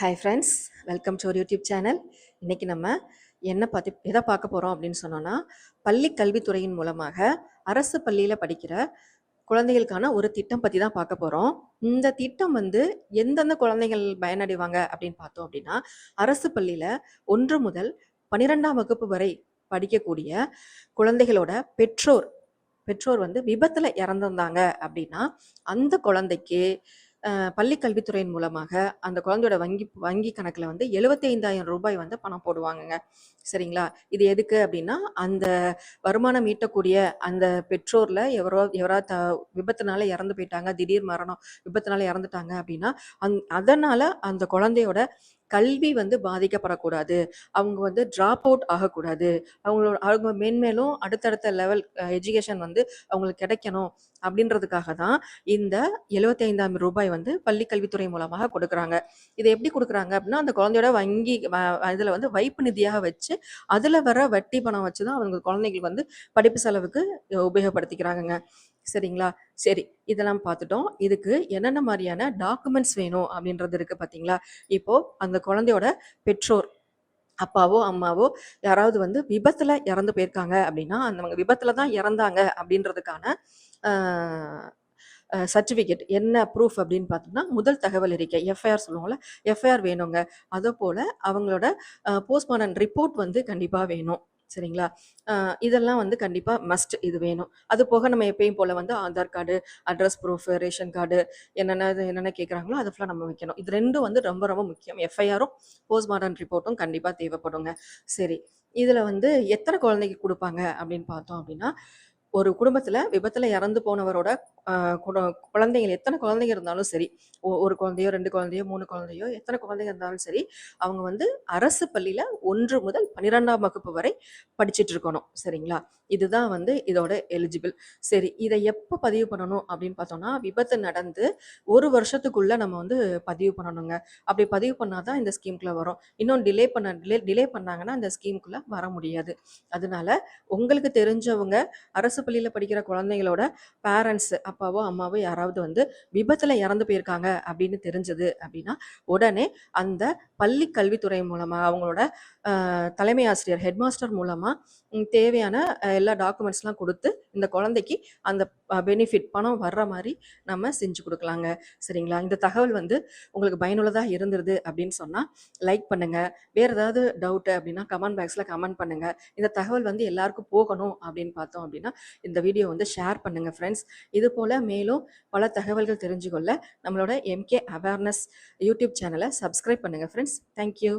Hi friends welcome to ஒரு YouTube channel இன்றைக்கி நம்ம என்ன பார்த்து எதை பார்க்க போகிறோம் அப்படின்னு சொன்னோன்னா பள்ளி கல்வித்துறையின் மூலமாக அரசு பள்ளியில் படிக்கிற குழந்தைகளுக்கான ஒரு திட்டம் பற்றி தான் பார்க்க போகிறோம் இந்த திட்டம் வந்து எந்தெந்த குழந்தைகள் பயனடைவாங்க அப்படின்னு பார்த்தோம் அப்படின்னா அரசு பள்ளியில் ஒன்று முதல் பன்னிரெண்டாம் வகுப்பு வரை படிக்கக்கூடிய குழந்தைகளோட பெற்றோர் பெற்றோர் வந்து விபத்தில் இறந்துருந்தாங்க அப்படின்னா அந்த குழந்தைக்கு பள்ளி கல்வித்துறையின் மூலமாக அந்த குழந்தையோட வங்கி வங்கி கணக்கில் வந்து 75000 ரூபாய் வந்து பணம் போடுவாங்கங்க. சரிங்களா? இது எதுக்கு அப்படின்னா அந்த வருமானம் ஈட்டக்கூடிய அந்த பெற்றோரில் எவரோ எவரா த விபத்துனால இறந்து போயிட்டாங்க திடீர் மரணம் விபத்துனால இறந்துட்டாங்க அப்படின்னா அந் அதனால் அந்த குழந்தையோட கல்வி வந்து பாதிக்கப்படக்கூடாது. அவங்க வந்து ட்ராப் அவுட் ஆகக்கூடாது. அவங்களோட அவங்க மேன்மேலும் அடுத்தடுத்த லெவல் எஜுகேஷன் வந்து அவங்களுக்கு கிடைக்கணும் அப்படின்றதுக்காக தான் இந்த 75000 ரூபாய் வந்து பள்ளி கல்வித்துறை மூலமாக கொடுக்குறாங்க. இதை எப்படி கொடுக்குறாங்க அப்படின்னா அந்த குழந்தையோட வங்கி வ- வந்து வைப்பு நிதியாக வச்சு அதில் வர வட்டி பணம் வச்சு தான் அவங்க குழந்தைங்களுக்கு வந்து படிப்பு செலவுக்கு உபயோகப்படுத்திக்கிறாங்கங்க. சரிங்களா? சரி இதெல்லாம் பார்த்துட்டோம். இதுக்கு என்னென்ன மாதிரியான டாக்குமெண்ட்ஸ் வேணும் அப்படின்றது இருக்குது பார்த்தீங்களா? இப்போ அந்த குழந்தையோட பெற்றோர் அப்பாவோ அம்மாவோ யாராவது வந்து விபத்தில் இறந்து போயிருக்காங்க அப்படின்னா அந்த விபத்தில் தான் இறந்தாங்க அப்படின்றதுக்கான சர்டிஃபிகேட் என்ன ப்ரூஃப் அப்படின்னு பார்த்தோம்னா முதல் தகவல் அறிக்கை எஃப்ஐஆர் சொல்லுவோம்ல எஃப்ஐஆர் வேணுங்க. அதே போல் அவங்களோட போஸ்ட்மார்டம் ரிப்போர்ட் வந்து கண்டிப்பாக வேணும். சரிங்களா? இதெல்லாம் வந்து கண்டிப்பாக மஸ்ட் இது வேணும். அது போக நம்ம எப்பயும் போல் வந்து Aadhaar card address proof ration card என்னென்ன இது என்னென்ன கேட்குறாங்களோ அது ஃபுல்லாக நம்ம வைக்கணும். இது ரெண்டும் வந்து ரொம்ப ரொம்ப முக்கியம். எஃப்ஐஆரும் போஸ்ட்மார்டம் ரிப்போர்ட்டும் கண்டிப்பாக தேவைப்படுங்க. சரி இதில் வந்து எத்தனை குழந்தைக்கு கொடுப்பாங்க அப்படின்னு பார்த்தோம் அப்படின்னா ஒரு குடும்பத்துல விபத்துல இறந்து போனவரோட குழந்தைகள் எத்தனை குழந்தைங்க இருந்தாலும் சரி ஒரு குழந்தையோ ரெண்டு குழந்தையோ மூணு குழந்தையோ எத்தனை குழந்தைங்க இருந்தாலும் சரி அவங்க வந்து அரசு பள்ளியில ஒன்று முதல் பன்னிரெண்டாம் வகுப்பு வரை படிச்சிட்டு இருக்கணும். சரிங்களா? இதுதான் வந்து இதோட எலிஜிபிள் சரி இதை எப்போ பதிவு பண்ணணும் அப்படின்னு பார்த்தோம்னா விபத்து நடந்து ஒரு வருஷத்துக்குள்ள நம்ம வந்து பதிவு பண்ணணுங்க. அப்படி பதிவு பண்ணாதான் இந்த ஸ்கீம்குள்ள வரும். இன்னும் டிலே பண்ண டிலே டிலே பண்ணாங்கன்னா இந்த ஸ்கீமுக்குள்ள வர முடியாது. அதனால உங்களுக்கு தெரிஞ்சவங்க அரசு பள்ளியில் படிக்கிற குழந்தைங்களோட பேரண்ட்ஸ் அப்பாவோ அம்மாவோ யாராவது வந்து விபத்தில் இறந்து போயிருக்காங்க அப்படின்னு தெரிஞ்சது அப்படின்னா உடனே அந்த பள்ளி கல்வித்துறை மூலமாக அவங்களோட தலைமை ஆசிரியர் ஹெட்மாஸ்டர் மூலமாக தேவையான எல்லா டாக்குமெண்ட்ஸ்லாம் கொடுத்து இந்த குழந்தைக்கு அந்த பெனிஃபிட் பணம் வர்ற மாதிரி நம்ம செஞ்சு கொடுக்கலாங்க. சரிங்களா? இந்த தகவல் வந்து உங்களுக்கு பயனுள்ளதாக இருந்திருது அப்படின்னு சொன்னால் லைக் பண்ணுங்கள் வேறு ஏதாவது டவுட்டு அப்படின்னா கமெண்ட் பாக்ஸில் கமெண்ட் பண்ணுங்கள் இந்த தகவல் வந்து எல்லாருக்கும் போகணும் அப்படின்னு பார்த்தோம் அப்படின்னா இந்த வீடியோ வந்து ஷேர் பண்ணுங்கள் ஃப்ரெண்ட்ஸ் இது போல் மேலும் பல தகவல்கள் தெரிஞ்சுக்கொள்ள நம்மளோட எம்கே அவேர்னஸ் யூடியூப் சேனலை சப்ஸ்கிரைப் பண்ணுங்கள் ஃப்ரெண்ட்ஸ் தேங்க்யூ